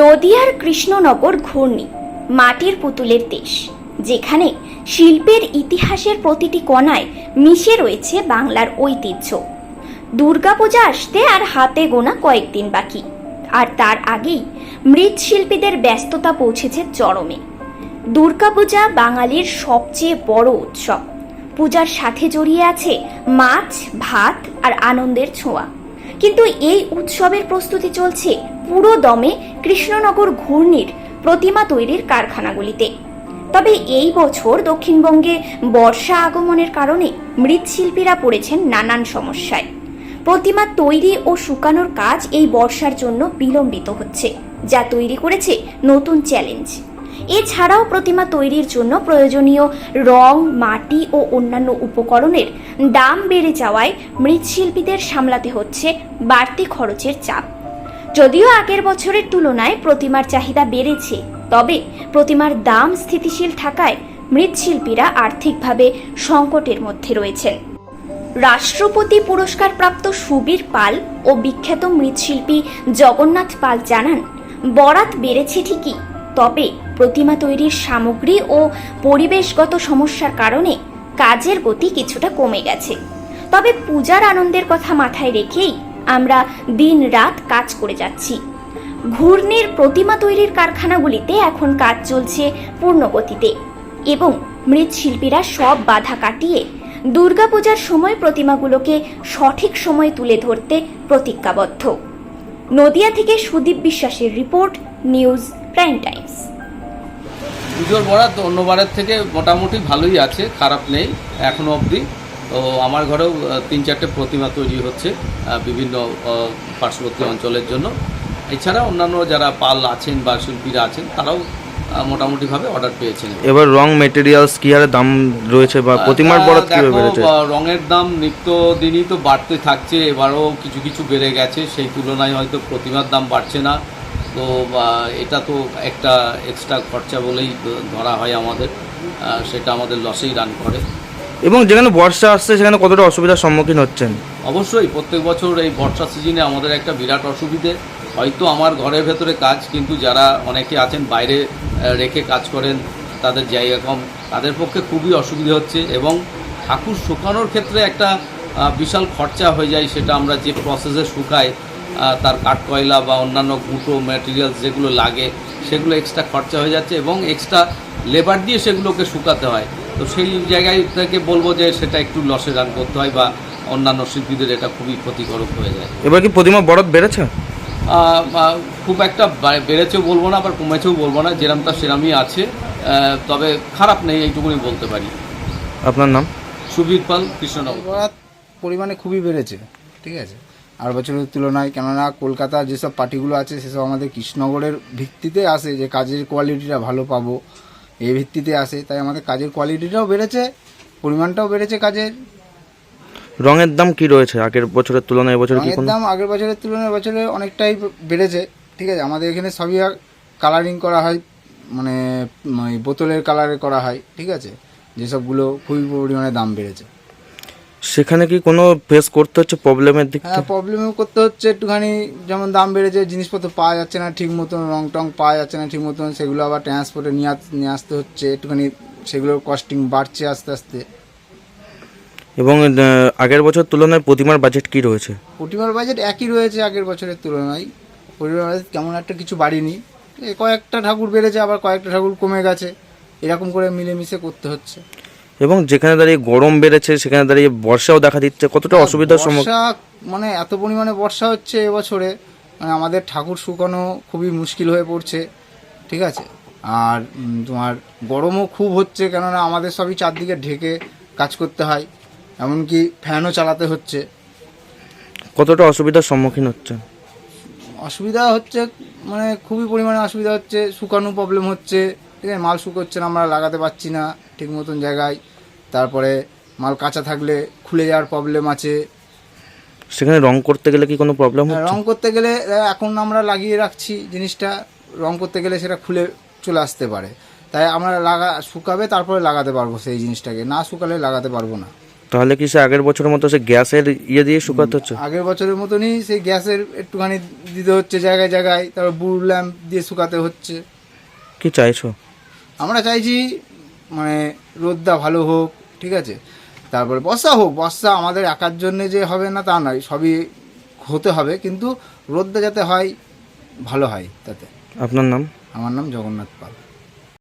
নদিয়ার কৃষ্ণনগর ঘূর্ণি, মাটির পুতুলের দেশ, যেখানে শিল্পের ইতিহাসের প্রতিটি কণায় মিশে রয়েছে বাংলার ঐতিহ্য। দুর্গাপূজা আসতে আর হাতে গোনা কয়েকদিন বাকি, আর তার আগেই মৃৎশিল্পীদের ব্যস্ততা পৌঁছেছে চরমে। দুর্গাপূজা বাঙালির সবচেয়ে বড় উৎসব। পূজার সাথে জড়িয়ে আছে মাছ, ভাত আর আনন্দের ছোঁয়া। কিন্তু এই উৎসবের প্রস্তুতি চলছে পুরো দমে কৃষ্ণনগর ঘূর্ণির প্রতিমা তৈরির কারখানাগুলিতে। তবে এই বছর দক্ষিণবঙ্গে বর্ষা আগমনের কারণে মৃৎশিল্পীরা পড়েছেন নানান সমস্যায়। প্রতিমা তৈরি ও শুকানোর কাজ এই বর্ষার জন্য বিলম্বিত হচ্ছে, যা তৈরি করেছে নতুন চ্যালেঞ্জ। এছাড়াও প্রতিমা তৈরির জন্য প্রয়োজনীয় রং, মাটি ও অন্যান্য উপকরণের দাম বেড়ে যাওয়ায় মৃৎশিল্পীদের সামলাতে হচ্ছে বাড়তি খরচের চাপ। যদিও আগের বছরের তুলনায় প্রতিমার চাহিদা বেড়েছে, তবে প্রতিমার দাম স্থিতিশীল থাকায় মৃৎশিল্পীরা আর্থিকভাবে সংকটের মধ্যে রয়েছেন। রাষ্ট্রপতি পুরস্কারপ্রাপ্ত সুবীর পাল ও বিখ্যাত মৃৎশিল্পী জগন্নাথ পাল জানান, বরাত বেড়েছে ঠিকই, তবে প্রতিমা তৈরির সামগ্রী ও পরিবেশগত সমস্যার কারণে কাজের গতি কিছুটা কমে গেছে। তবে পূজার আনন্দের কথা মাথায় রেখেই আমরা দিন রাত কাজ করে যাচ্ছি। ঘূর্ণির প্রতিমা তৈরির কারখানাগুলিতে এখন কাজ চলছে পূর্ণ গতিতে এবং মৃৎশিল্পীরা সব বাধা কাটিয়ে দুর্গাপূজার সময় প্রতিমাগুলোকে সঠিক সময়ে তুলে ধরতে প্রতিজ্ঞাবদ্ধ। নদিয়া থেকে সুদীপ বিশ্বাসের রিপোর্ট, নিউজ প্রাইম টাইমস। পুজোর বরাত অন্যবারের থেকে মোটামুটি ভালোই আছে, খারাপ নেই, এখনও অবধি। তো আমার ঘরেও তিন চারটে প্রতিমা তৈরি হচ্ছে বিভিন্ন পার্শ্ববর্তী অঞ্চলের জন্য। এছাড়া অন্যান্য যারা পাল আছেন বা শিল্পীরা আছেন তারাও মোটামুটিভাবে অর্ডার পেয়েছেন। এবার রং মেটেরিয়ালস কি হারে দাম রয়েছে বা প্রতিমার বরাত বেড়েছে? রঙের দাম নিত্য দিনই তো বাড়তে থাকছে এবারও কিছু কিছু বেড়ে গেছে সেই তুলনায় হয়তো প্রতিমার দাম বাড়ছে না। তো এটা তো একটা এক্সট্রা খরচা বলেই ধরা হয় আমাদের সেটা আমাদের লসেই রান করে। এবং যেখানে বর্ষা আসছে, সেখানে কতটা অসুবিধার সম্মুখীন হচ্ছেন? অবশ্যই, প্রত্যেক বছর এই বর্ষা সিজনে আমাদের একটা বিরাট অসুবিধে। হয়তো আমার ঘরের ভেতরে কাজ, কিন্তু যারা অনেকে আছেন, বাইরে রেখে কাজ করেন, তাদের জায়গা কম। তাদের পক্ষে খুবই অসুবিধে হচ্ছে এবং ঠাকুর শুকানোর ক্ষেত্রে একটা বিশাল খরচা হয়ে যায়, সেটা আমরা যে প্রসেসে শুকাই তার কাঠ কয়লা বা অন্যান্য গুঁটো ম্যাটেরিয়ালস যেগুলো লাগে, সেগুলো এক্সট্রা খরচা হয়ে যাচ্ছে এবং এক্সট্রা লেবার দিয়ে সেগুলোকে শুকাতে হয়। তো সেই জায়গায় থেকে বলব যে সেটা একটু লসে রান করতে হয় বা অন্যান্য শিল্পীদের এটা খুবই ক্ষতিকারক হয়ে যায়। এবার কি প্রতিমা বরাত বেড়েছে? খুব একটা বেড়েছেও বলব না আবার কমেছেও বলব না যেরমটা সেরামই আছে। তবে খারাপ নেই এইটুকুনি বলতে পারি। আপনার নাম? সুবীর পাল কৃষ্ণনগর। বরাত পরিমাণে খুবই বেড়েছে ঠিক আছে? আর বছরের তুলনায় কেননা কলকাতার যেসব পার্টিগুলো আছে সেসব আমাদের কৃষ্ণনগরের ভিত্তিতে আসে যে কাজের কোয়ালিটিটা ভালো পাবো। এই ভিত্তিতে আসে তাই আমাদের কাজের কোয়ালিটিটাও বেড়েছে পরিমাণটাও বেড়েছে কাজের। রঙের দাম কি রয়েছে? আগের বছরের তুলনায় এবছর কি রঙের দাম আগের বছরের তুলনায় বছরে অনেকটাই বেড়েছে ঠিক আছে? আমাদের এখানে সবই কালারিং করা হয় মানে বোতলের কালারে করা হয় ঠিক আছে? যেসবগুলো খুবই পরিমাণে দাম বেড়েছে। সেখানে কি কোনো ফেস করতে হচ্ছে প্রবলেমের দিক হ্যাঁ প্রবলেমও করতে হচ্ছে একটুখানি যেমন দাম বেড়েছে জিনিসপত্র পাওয়া যাচ্ছে না ঠিক মতন রং টং পাওয়া যাচ্ছে না ঠিক মতন সেগুলো আবার ট্রান্সপোর্টে নিয়ে নিয়ে আসতে হচ্ছে একটুখানি সেগুলোর কস্টিং বাড়ছে আস্তে আস্তে। এবং আগের বছর তুলনায় প্রতিমার বাজেট কি রয়েছে? প্রতিমার বাজেট একই রয়েছে আগের বছরের তুলনায়। প্রতিমার বাজেট তেমন একটা কিছু বাড়েনি। কয়েকটা ঠাকুর বেড়েছে আবার কয়েকটা ঠাকুর কমে গেছে। এরকম করে মিলেমিশে করতে হচ্ছে। এবং যেখানে দাঁড়িয়ে গরম বেড়েছে সেখানে দাঁড়িয়ে বর্ষাও দেখা দিচ্ছে কতটা অসুবিধার সম্মুখীন মানে এত পরিমাণে বর্ষা হচ্ছে এবছরে মানে আমাদের ঠাকুর শুকানো খুবই মুশকিল হয়ে পড়ছে ঠিক আছে? আর তোমার গরমও খুব হচ্ছে কেননা আমাদের সবই চারদিকে ঢেকে কাজ করতে হয় এমনকি ফ্যানও চালাতে হচ্ছে। কতটা অসুবিধার সম্মুখীন হচ্ছে? অসুবিধা হচ্ছে মানে খুবই পরিমাণে অসুবিধা হচ্ছে শুকানো প্রবলেম হচ্ছে ঠিক আছে? মাল শুকোচ্ছে না আমরা লাগাতে পারছি না। ঠিক মতন জায়গায়। তারপরে মাল কাঁচা থাকলে খুলে যাওয়ার প্রবলেম আছে। সেখানে রং করতে গেলে কি কোনো প্রবলেম হ্যাঁ, হচ্ছে? রং করতে গেলে এখন আমরা লাগিয়ে রাখছি জিনিসটা। রং করতে গেলে সেটা খুলে চলে আসতে পারে। তাই আমরা লাগা শুকাবে তারপরে লাগাতে পারব সেই জিনিসটাকে। না শুকালে লাগাতে পারব না। তাহলে কি সে আগের বছরের মতো সে গ্যাসের ইয়ে দিয়ে শুকাতে হচ্ছে? আগের বছরের মতনই সেই গ্যাসের একটুখানি দিতে হচ্ছে জায়গায় জায়গায়। তারপর বুড় ল্যাম্প দিয়ে শুকাতে হচ্ছে। কি চাইছো? আমরা চাইছি মানে রোদটা ভালো হোক ঠিক আছে? তারপরে বর্ষা হোক বর্ষা আমাদের একার জন্যে যে হবে না তা নয় সবই হতে হবে কিন্তু রোদটা যাতে হয় ভালো হয় তাতে। আপনার নাম? আমার নাম জগন্নাথ পাল।